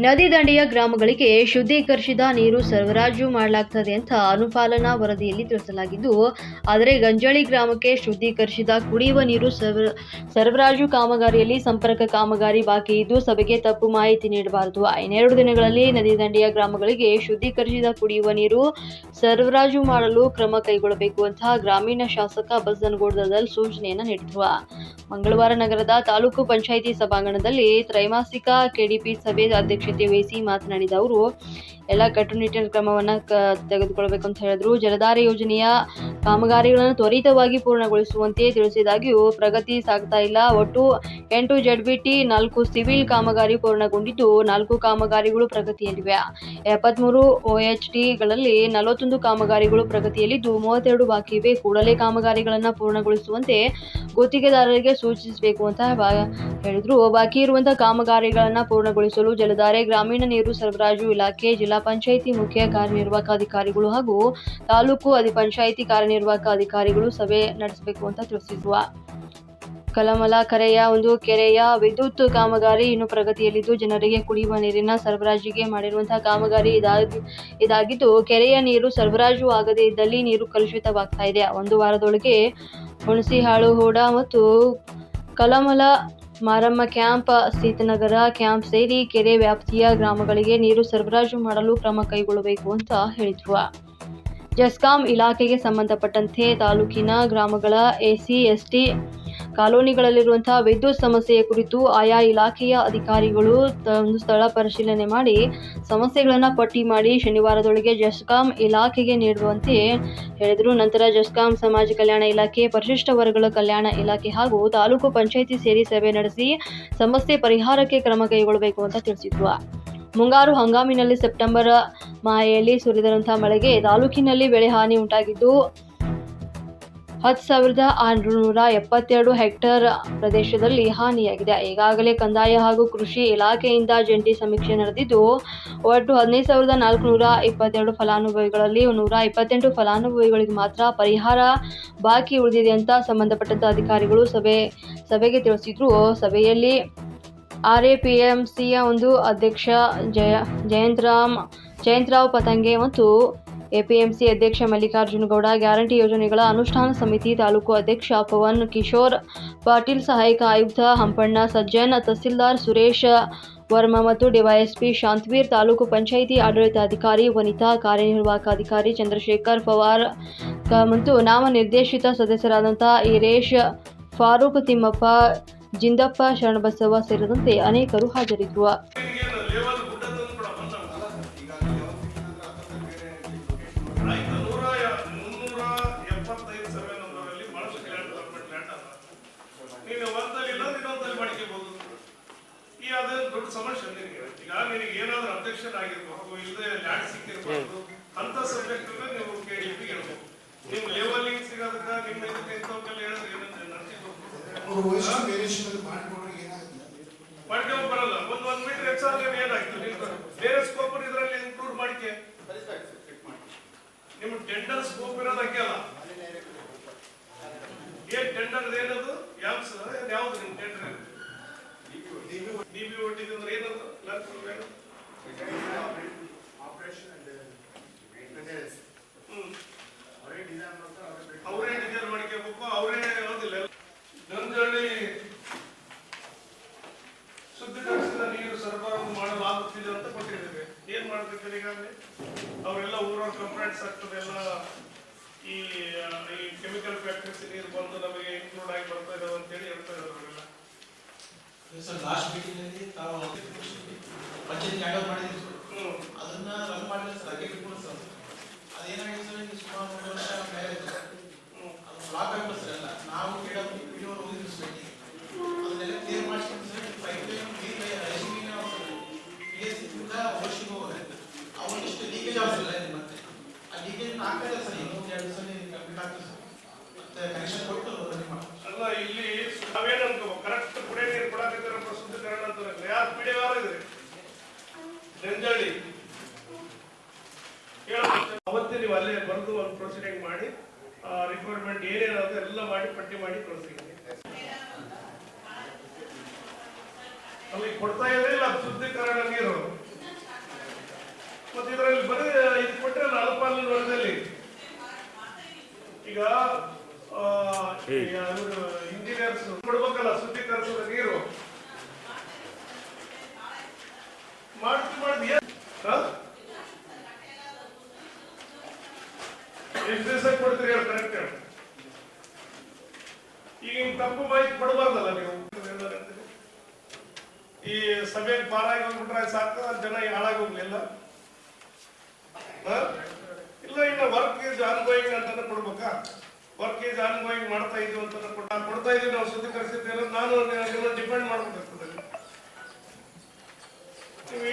ನದಿ ದಂಡೆಯ ಗ್ರಾಮಗಳಿಗೆ ಶುದ್ಧೀಕರಿಸಿದ ನೀರು ಸರಬರಾಜು ಮಾಡಲಾಗ್ತದೆ ಅಂತ ಅನುಪಾಲನಾ ವರದಿಯಲ್ಲಿ ತಿಳಿಸಲಾಗಿದ್ದು, ಆದರೆ ಗಂಜಾಳಿ ಗ್ರಾಮಕ್ಕೆ ಶುದ್ಧೀಕರಿಸಿದ ಕುಡಿಯುವ ನೀರು ಸರಬ- ಸರಬರಾಜು ಕಾಮಗಾರಿಯಲ್ಲಿ ಸಂಪರ್ಕ ಕಾಮಗಾರಿ ಬಾಕಿ ಇದ್ದು, ಸಭೆಗೆ ತಪ್ಪು ಮಾಹಿತಿ ನೀಡಬಾರದು. ಇನ್ನೆರಡು ದಿನಗಳಲ್ಲಿ ನದಿ ದಂಡೆಯ ಗ್ರಾಮಗಳಿಗೆ ಶುದ್ಧೀಕರಿಸಿದ ಕುಡಿಯುವ ನೀರು ಸರಬರಾಜು ಮಾಡಲು ಕ್ರಮ ಕೈಗೊಳ್ಳಬೇಕು ಅಂತ ಗ್ರಾಮೀಣ ಶಾಸಕ ಬಸನಗೌಡದಲ್ಲಿ ಸೂಚನೆಯನ್ನು ನೀಡಿದ್ರು. ಮಂಗಳವಾರ ನಗರದ ತಾಲೂಕು ಪಂಚಾಯಿತಿ ಸಭಾಂಗಣದಲ್ಲಿ ತ್ರೈಮಾಸಿಕ ಕೆಡಿಪಿ ಸಭೆ ಅಧ್ಯಕ್ಷತೆ ವಹಿಸಿ ಮಾತನಾಡಿದ ಅವರು ಎಲ್ಲ ಕಟ್ಟುನಿಟ್ಟಿನ ಕ್ರಮವನ್ನ ಕ ತೆಗೆದುಕೊಳ್ಳಬೇಕು ಅಂತ ಹೇಳಿದ್ರು. ಜಲಧಾರೆ ಯೋಜನೆಯ ಕಾಮಗಾರಿಗಳನ್ನು ತ್ವರಿತವಾಗಿ ಪೂರ್ಣಗೊಳಿಸುವಂತೆ ತಿಳಿಸಿದಾಗ್ಯೂ ಪ್ರಗತಿ ಸಾಗ್ತಾ ಇಲ್ಲ. ಒಟ್ಟು ಎಂಟು ಜಡ್ಬಿಟಿ, ನಾಲ್ಕು ಸಿವಿಲ್ ಕಾಮಗಾರಿ ಪೂರ್ಣಗೊಂಡಿದ್ದು ನಾಲ್ಕು ಕಾಮಗಾರಿಗಳು ಪ್ರಗತಿಯಲ್ಲಿವೆ. ಎಪ್ಪತ್ಮೂರು ಎಚ್ ಟಿಗಳಲ್ಲಿ ನಲವತ್ತೊಂದು ಕಾಮಗಾರಿಗಳು ಪ್ರಗತಿಯಲ್ಲಿದ್ದು ಮೂವತ್ತೆರಡು ಬಾಕಿ ಇವೆ. ಕೂಡಲೇ ಕಾಮಗಾರಿಗಳನ್ನು ಪೂರ್ಣಗೊಳಿಸುವಂತೆ ಗುತ್ತಿಗೆದಾರರಿಗೆ ಸೂಚಿಸಬೇಕು ಅಂತ ಬಾ- ಹೇಳಿದ್ರು. ಬಾಕಿ ಇರುವಂತಹ ಕಾಮಗಾರಿಗಳನ್ನು ಪೂರ್ಣಗೊಳಿಸಲು ಜಲಧಾರೆ ಗ್ರಾಮೀಣ ನೀರು ಸರಬರಾಜು ಇಲಾಖೆ, ಜಿಲ್ಲಾ ಪಂಚಾಯಿತಿ ಮುಖ್ಯ ಕಾರ್ಯನಿರ್ವಾಹಕ ಅಧಿಕಾರಿಗಳು ಹಾಗೂ ತಾಲೂಕು ಅಧಿ ಪಂಚಾಯಿತಿ ಕಾರ್ಯನಿರ್ವಾಹಕ ಅಧಿಕಾರಿಗಳು ಸಭೆ ನಡೆಸಬೇಕು ಅಂತ ತಿಳಿಸಿದ್ರು ಕಲಮಲ ಕರೆಯ ಒಂದು ಕೆರೆಯ ವಿದ್ಯುತ್ ಕಾಮಗಾರಿ ಇನ್ನು ಪ್ರಗತಿಯಲ್ಲಿದ್ದು, ಜನರಿಗೆ ಕುಡಿಯುವ ನೀರಿನ ಸರಬರಾಜಿಗೆ ಮಾಡಿರುವಂತಹ ಕಾಮಗಾರಿ ಇದಾಗಿ, ಇದಾಗಿದ್ದು, ಕೆರೆಯ ನೀರು ಸರಬರಾಜು ಆಗದೇ ಇದ್ದಲ್ಲಿ ನೀರು ಕಲುಷಿತವಾಗ್ತಾ ಇದೆ. ಒಂದು ವಾರದೊಳಗೆ ಹುಣಸಿಹಾಳು, ಹೂಡ ಮತ್ತು ಕಲಮಲ ಮಾರಮ್ಮ ಕ್ಯಾಂಪ್ ಸೀತನಗರ ಕ್ಯಾಂಪ್ ಸೇರಿ ಕೆರೆ ವ್ಯಾಪ್ತಿಯ ಗ್ರಾಮಗಳಿಗೆ ನೀರು ಸರಬರಾಜು ಮಾಡಲು ಕ್ರಮ ಕೈಗೊಳ್ಳಬೇಕು ಅಂತ ಹೇಳಿದ್ರು ಜಸ್ಕಾಂ ಇಲಾಖೆಗೆ ಸಂಬಂಧಪಟ್ಟಂತೆ ತಾಲೂಕಿನ ಗ್ರಾಮಗಳ ಎಸಿ, ಎಸ್ಟಿ ಕಾಲೋನಿಗಳಲ್ಲಿರುವಂತಹ ವಿದ್ಯುತ್ ಸಮಸ್ಯೆಯ ಕುರಿತು ಆಯಾ ಇಲಾಖೆಯ ಅಧಿಕಾರಿಗಳು ಒಂದು ಸ್ಥಳ ಪರಿಶೀಲನೆ ಮಾಡಿ ಸಮಸ್ಯೆಗಳನ್ನು ಪಟ್ಟಿ ಮಾಡಿ ಶನಿವಾರದೊಳಗೆ ಜಸ್ಕಾಂ ಇಲಾಖೆಗೆ ನೀಡುವಂತೆ ಹೇಳಿದರು. ನಂತರ ಜಸ್ಕಾಂ ಸಮಾಜ ಕಲ್ಯಾಣ ಇಲಾಖೆ, ಪರಿಶಿಷ್ಟ ವರ್ಗಗಳ ಕಲ್ಯಾಣ ಇಲಾಖೆ ಹಾಗೂ ತಾಲೂಕು ಪಂಚಾಯಿತಿ ಸೇರಿ ಸಭೆ ನಡೆಸಿ ಸಮಸ್ಯೆ ಪರಿಹಾರಕ್ಕೆ ಕ್ರಮ ಕೈಗೊಳ್ಳಬೇಕು ಅಂತ ತಿಳಿಸಿದ್ರು. ಮುಂಗಾರು ಹಂಗಾಮಿನಲ್ಲಿ ಸೆಪ್ಟೆಂಬರ್ ಮಾಹೆಯಲ್ಲಿ ಸುರಿದಂತಹ ಮಳೆಗೆ ತಾಲೂಕಿನಲ್ಲಿ ಬೆಳೆ ಹಾನಿ ಉಂಟಾಗಿದ್ದು ಹತ್ತು ಸಾವಿರದ ಆರುನೂರ ಎಪ್ಪತ್ತೆರಡು ಹೆಕ್ಟೇರ್ ಪ್ರದೇಶದಲ್ಲಿ ಹಾನಿಯಾಗಿದೆ. ಈಗಾಗಲೇ ಕಂದಾಯ ಹಾಗೂ ಕೃಷಿ ಇಲಾಖೆಯಿಂದ ಜಂಟಿ ಸಮೀಕ್ಷೆ ನಡೆದಿದ್ದು, ಒಟ್ಟು ಹದಿನೈದು ಸಾವಿರದ ನಾಲ್ಕುನೂರ ಇಪ್ಪತ್ತೆರಡು ಫಲಾನುಭವಿಗಳಲ್ಲಿ ನೂರ ಇಪ್ಪತ್ತೆಂಟು ಫಲಾನುಭವಿಗಳಿಗೆ ಮಾತ್ರ ಪರಿಹಾರ ಬಾಕಿ ಉಳಿದಿದೆ ಅಂತ ಸಂಬಂಧಪಟ್ಟಂತ ಅಧಿಕಾರಿಗಳು ಸಭೆ, ಸಭೆಗೆ ತಿಳಿಸಿದ್ರು. ಸಭೆಯಲ್ಲಿ ಆರ್ ಎ ಪಿ ಎಂ ಸಿಯ ಒಂದು ಅಧ್ಯಕ್ಷ ಜಯ, ಜಯಂತರಾಮ್, ಜಯಂತರಾವ್ ಪತಂಗೆ ಮತ್ತು ಎಪಿಎಂಸಿ ಅಧ್ಯಕ್ಷ ಮಲ್ಲಿಕಾರ್ಜುನ ಗೌಡ, ಗ್ಯಾರಂಟಿ ಯೋಜನೆಗಳ ಅನುಷ್ಠಾನ ಸಮಿತಿ ತಾಲೂಕು ಅಧ್ಯಕ್ಷ ಪವನ್ ಕಿಶೋರ್, ಪಾಟೀಲ್ ಸಹಾಯಕ ಆಯುಕ್ತ ಹಂಪಣ್ಣ ಸಜ್ಜನ್, ತಹಸೀಲ್ದಾರ್ ಸುರೇಶ್ ವರ್ಮಾ ಮತ್ತು ಡಿವೈಎಸ್ಪಿ ಶಾಂತವೀರ್, ತಾಲೂಕು ಪಂಚಾಯಿತಿ ಆಡಳಿತಾಧಿಕಾರಿ ವನಿತಾ ಕಾರ್ಯನಿರ್ವಾಹಕ ಅಧಿಕಾರಿ ಚಂದ್ರಶೇಖರ್ ಪವಾರ್ ಮತ್ತು ನಾಮನಿರ್ದೇಶಿತ ಸದಸ್ಯರಾದಂಥ ಈರೇಶ್ ಫಾರೂಕ್ ತಿಮ್ಮಪ್ಪ, ಜಿಂದಪ್ಪ ಶರಣಬಸವ ಸೇರಿದಂತೆ ಅನೇಕರು ಹಾಜರಿದ್ದರು. ದೊಡ್ಡ ಸಮಸ್ಯೆ ನಿನಗೆ ಈಗ ನಿನಗೆ ಏನಾದ್ರೂ ಅಬ್ಜೆಕ್ಷನ್ ಆಗಿರ್ಬೇಕು ಇಲ್ಲದೆ ಲ್ಯಾಂಡ್ ಸಿಕ್ಕಿರ್ಬಹುದು ಅಂತ ಸಬ್ಜೆಕ್ಟ್ ನೀವು ಕೇಳಿ ಹೇಳ್ಬೇಕು ನಿಮ್ ಲೇವಲಿಂಗ್ ಸಿಗೋದಕ್ಕ ನಿಮ್ಮ ಇದಕ್ಕೆ ಇಂಥವಕ್ಕೆಲ್ಲ ಹೇಳಿದ್ರೆ ಏನಾಗುತ್ತೆ ಮಾಡ್ಕೊಂಡು ಬರಲ್ಲ. ಒಂದ್ ಒಂದ್ ಮೀಟರ್ ಹೆಚ್ಚಾದ್ರೆ ಏನಾಗ್ತದೆ ನೀವು ಬೇರೆ ಸ್ಕೋಪ್ ಇದ್ರಲ್ಲಿ ಇನ್ಕ್ಲೂಡ್ ಮಾಡಿಕೆ. ನಿಮ್ಮ ಟೆಂಡರ್ ಸ್ಕೋಪ್ ಇರೋದು ಹಂಗೆ ಅಲ್ಲ. ಏನ್ ಟೆಂಡರ್ ಏನದು? ಯಾವ್ಸ್ ಯಾವ್ದು ನಿಮ್ ಟೆಂಡರ್ ಡಿ ಬಿ ಒಟ್ಟಿಗೆ ಅಂದ್ರೆ ಏನದು ಲಾಸ್ಟ್ ಏನು? ಹ್ಮ್. ಅವರೇ ಡಿಸೈನ್ ಮಾಡ್ಕೋಬೇಕು ಅವರೇ ಸರ್ ಲಾಸ್ಟ್ ಮೀಟಿಂಗ್ ನಲ್ಲಿ ತಾವು ಪಂಚಾಯತ್ ಹ್ಯಾಂಡ್ ಅಲ್ಲಿ ಕೊಡ್ತಾ ಇದ್ರೆ ಇಲ್ಲ ಶುದ್ಧೀಕರಣ ನೀರು. ಮತ್ತೆ ಇದರಲ್ಲಿ ಬರೀ ಇದು ಕೊಟ್ಟರೆ ಅಲ್ಪಾಲಿನ ವರ್ಗದಲ್ಲಿ. ಈಗ ಇಂಜಿನಿಯರ್ಸ್ ಕೊಡ್ಬೇಕಲ್ಲ ಶುದ್ಧೀಕರಿಸಿದ ನೀರು. ಮಾಡ್ತಿ ಮಾಡಿ ಏನ್? ಹಾ? ಎಷ್ಟು ದಿವಸ ಕೊಡ್ತೀರಿ ಕರೆಕ್ಟ್ ಈಗ ಹಿಂಗ್ ತಪ್ಪು ಮಾಹಿತಿ ಕೊಡಬಾರ್ದಲ್ಲ ನೀವು. ಸಭೆಗೆ ಪಾರಾಗಿ ಹೋಗ್ಬಿಟ್ರೆ ಸಾಕು ಜನ ಹಾಳಾಗಿ ಹೋಗ್ಲಿಲ್ಲ ಇಲ್ಲ ಇನ್ನು ವರ್ಕ್ ಈಸ್ ಆನ್ಗೋಯಿಂಗ್ ಅಂತಾನೆ ಕೊಡ್ಬೇಕಾ? ವರ್ಕ್ ಈಸ್ ಆನ್ಗೋಯಿಂಗ್ ಮಾಡ್ತಾ ಇದ್ವಿ ಅಂತ ಕೊಡ್ತಾ ಇದೀವಿ ನಾವು ಶುದ್ಧೀಕರಿಸಿದ್ದೇವೆ ನಾನು ಡಿಪೆಂಡ್ ಮಾಡ್ಬೇಕಾಗ್ತದೆ. ನೀವು?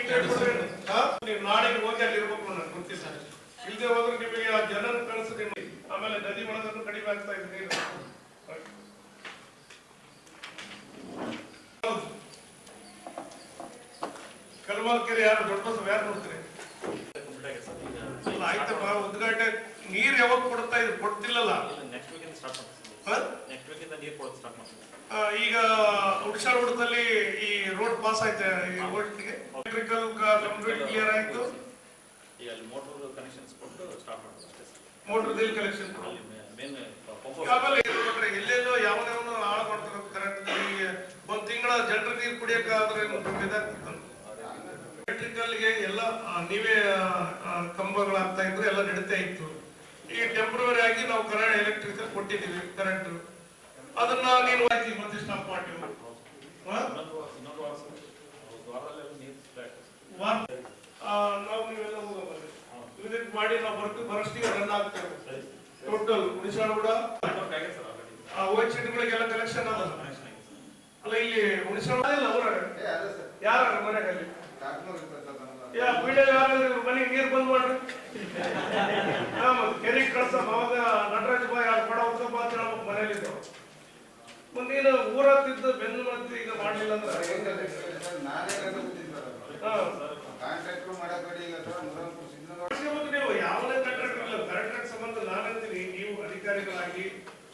ನೀವು ನಾಳೆಗೆ ಹೋಗಿ ಅಲ್ಲಿ ಇರ್ಬೇಕು ನಾನು ಗೊತ್ತಿಲ್ಲ. ಇಲ್ಲದೆ ಹೋದ್ರೆ ನಿಮಗೆ ಆ ಜನನ ಕಳಿಸಿ ಆಮೇಲೆ ನದಿ ಒಳಗನ್ನು ಕಡಿಮೆ ಆಗ್ತಾ ಇದೆ ನೀರು ಹೌದು. ಕಲ್ಮಾಲ್ಕೆರೆ ಯಾರು ದೊಡ್ಡ ಯಾರು ನೋಡ್ತೀರಿ? ಆಯ್ತಪ್ಪ ಆಯ್ತಪ್ಪ ಉದ್ಘಾಟನೆ ನೀರ್ ಯಾವಾಗ ಕೊಡ್ತಾ ಇದ್ರು? ಕೊಡ್ತಿಲ್ಲಲ್ಲ? ಈಗ ಉಡ್ಸಾಳ ಹುಡುಗಲ್ಲಿ ಈ ರೋಡ್ ಪಾಸ್ ಆಯ್ತು? ರೋಡ್ಗೆ ಎಲೆಕ್ಟ್ರಿಕಲ್ ಕಂಪ್ಲೀಟ್ ಕ್ಲಿಯರ್ ಆಯ್ತು? ಮೋಟರ್ ಕಲೆಕ್ಷನ್ ಆಮೇಲೆ ಎಲ್ಲೆಲ್ಲೋ ಯಾವನವನು ಹಾಳು ಮಾಡ್ತಾರೆ ಒಂದ್ ತಿಂಗಳ ಜನರ ನೀರು ಕುಡಿಯಕ್ಕಾದ್ರೆ ಎಲೆಕ್ಟ್ರಿಕಲ್ಗೆ ಎಲ್ಲ ನೀವೇ ಕಂಬಗಳು ಕಂಬಗಳಾಗ್ತಾ ಇದ್ರೆ ಎಲ್ಲ ನಡೀತಾ ಇತ್ತು. ಈಗ ಟೆಂಪ್ರವರಿ ಆಗಿ ನಾವು ಕರೆಂಟ್ ಎಲೆಕ್ಟ್ರಿಕಲ್ ಕೊಟ್ಟಿದ್ದೀವಿ ಕರೆಂಟ್ ಅದನ್ನ ನೀನು ಆಯ್ತು ಮತ್ತೆ ಸ್ಟಾಪ್ ನಾವು ನೀವೆಲ್ಲ ವಿಸಿಟ್ ಮಾಡಿ ನಾವು ಬರ್ತೀವಿ ಬರಷ್ಟಿಗೆ ರನ್ ಆಗ್ತೇವೆ. ಟೋಟಲ್ ಉಳಿಸಾಡ ಕೂಡ ಶೀಟ್ಗಳಿಗೆಲ್ಲ ಕಲೆಕ್ಷನ್ ಅದ ಅಲ್ಲ ಇಲ್ಲಿ ಉಳಿಸಾಡ ಇಲ್ಲ ಅವ್ರ ಯಾರ ಮನೆಗೆ ಮನೆಗೆ ನೀರು ಬಂದ್ ಮಾಡ್ರಿ. ಕೆರೆಗೆ ಕಳ್ಸಮ್ಮ ಅವಾಗ ನಟರಾಜ್ ಬಾಯ್ ಯಾರು ಕೊಡ ಹೋಗ್ತಪ್ಪ ಅಂತ ಹೇಳ್ಬೇಕು ಮನೇಲಿ ಇದ್ದವು ಮುಂದೆ ನೀನು ಊರತ್ತಿದ್ದು ಬೆನ್ನು ಮತ್ತೆ ಈಗ ಮಾಡ್ಲಿಲ್ಲ ಅಂದ್ರೆ ಹಾ. ಕಾಂಟ್ರಾಕ್ಟ್ರು ಮಾಡಬೇಡಿ ಈಗ ನೀವು ಯಾವುದೇ ಕಾಂಟ್ರಾಕ್ಟ್ ಇಲ್ಲ ಕರೆಕ್ಟ್ ಸಂಬಂಧ ನಾನಂತೀನಿ. ನೀವು ಅಧಿಕಾರಿಗಳಾಗಿ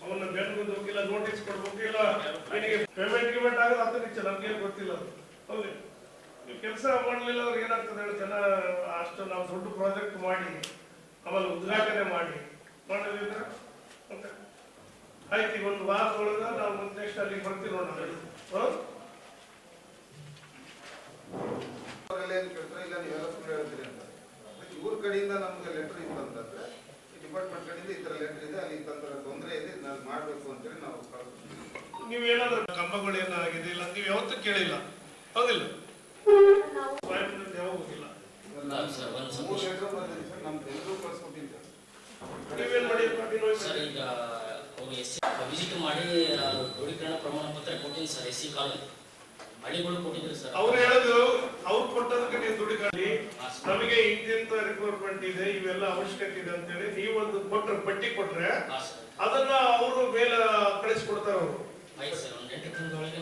ಅವನ್ನ ಬೆನ್ನುಗುಂದು ಹೋಗಿಲ್ಲ ನೋಟಿಸ್ ಕೊಡ್ಬೇಕು ಇಲ್ಲ. ಪೇಮೆಂಟ್ ಗಿಮೆಂಟ್ ಆಗೋದು ನಿಚ್ಚ ನಮ್ಗೆ ಗೊತ್ತಿಲ್ಲ ಅದು. ಹೌದು ಕೆಲಸ ಮಾಡಲಿಲ್ಲ ಅವ್ರಿಗೆ ಏನಾಗ್ತದೆ ಹೇಳಿ ಜನ ಅಷ್ಟು ನಾವು ದೊಡ್ಡ ಪ್ರಾಜೆಕ್ಟ್ ಮಾಡಿ ಆಮೇಲೆ ಉದ್ಘಾಟನೆ ಮಾಡಿ. ಮಾಡಲಿಲ್ಲ ಆಯ್ತು ಈಗ ಒಂದು ಒಳಗ ನಾವು ಮುಂದೆ ನೆಕ್ಸ್ಟ್ ಅಲ್ಲಿಗೆ ಬರ್ತೀವಿ ನೋಡೋಣ. ಇಲ್ಲ ನೀವೆಲ್ಲ ಸುಳ್ಳು ಹೇಳ್ತೀರಿ ಅಂತ. ಇವ್ರ ಕಡೆಯಿಂದ ನಮ್ಗೆ ಲೆಟರ್ ಇತ್ತು ಅಂತಂದ್ರೆ ಡಿಪಾರ್ಟ್ಮೆಂಟ್ ಕಡೆಯಿಂದ ಈ ತರ ಲೆಟರ್ ಇದೆ ಅಲ್ಲಿ ಈ ತರ ತೊಂದರೆ ಇದೆ ನಾನು ಮಾಡ್ಬೇಕು ಅಂತೇಳಿ ನಾವು. ನೀವೇನಾದ್ರೂ ಕಂಬಗಳು ಏನಾಗಿದೆ ಇಲ್ಲ ನೀವು ಯಾವತ್ತೂ ಕೇಳಿಲ್ಲ. ಹೌದಿಲ್ಲ? ಸರ್ ಈಗ ಅವರು ಎಸ್ ವಿಸಿಟ್ ಮಾಡಿ ದೃಢೀಕರಣ ಪ್ರಮಾಣ ಪತ್ರ ಕೊಟ್ಟಿನಿ ಸರ್. ಎಸ್ ಸಿ ಕಾಲೋನಿ ಹಳ್ಳಿಗಳು ಕೊಟ್ಟಿದ್ರು ಸರ್. ಅವ್ರು ಹೇಳಿದ್ರು ಅವ್ರು ಕೊಟ್ಟದಕ್ಕೆ ನೀವು ದುಡ್ಡು ಕಾಣಿ ನಮಗೆ ಇಂತಿಂತ ರಿಕ್ವೈರ್ಮೆಂಟ್ ಇದೆ ಇವೆಲ್ಲ ಅವಶ್ಯಕತೆ ಇದೆ ಅಂತೇಳಿ ಒಂದು ಕೊಟ್ರ ಪಟ್ಟಿ ಕೊಟ್ರೆ ಅದನ್ನ ಅವರು ಮೇಲೆ ಕಳಿಸ್ಕೊಡ್ತಾರೆ ಅವರು. ಆಯ್ತು ಸರ್. ಒಂದು ಎಂಟು ತಿಂಗಳೊಳಗೆ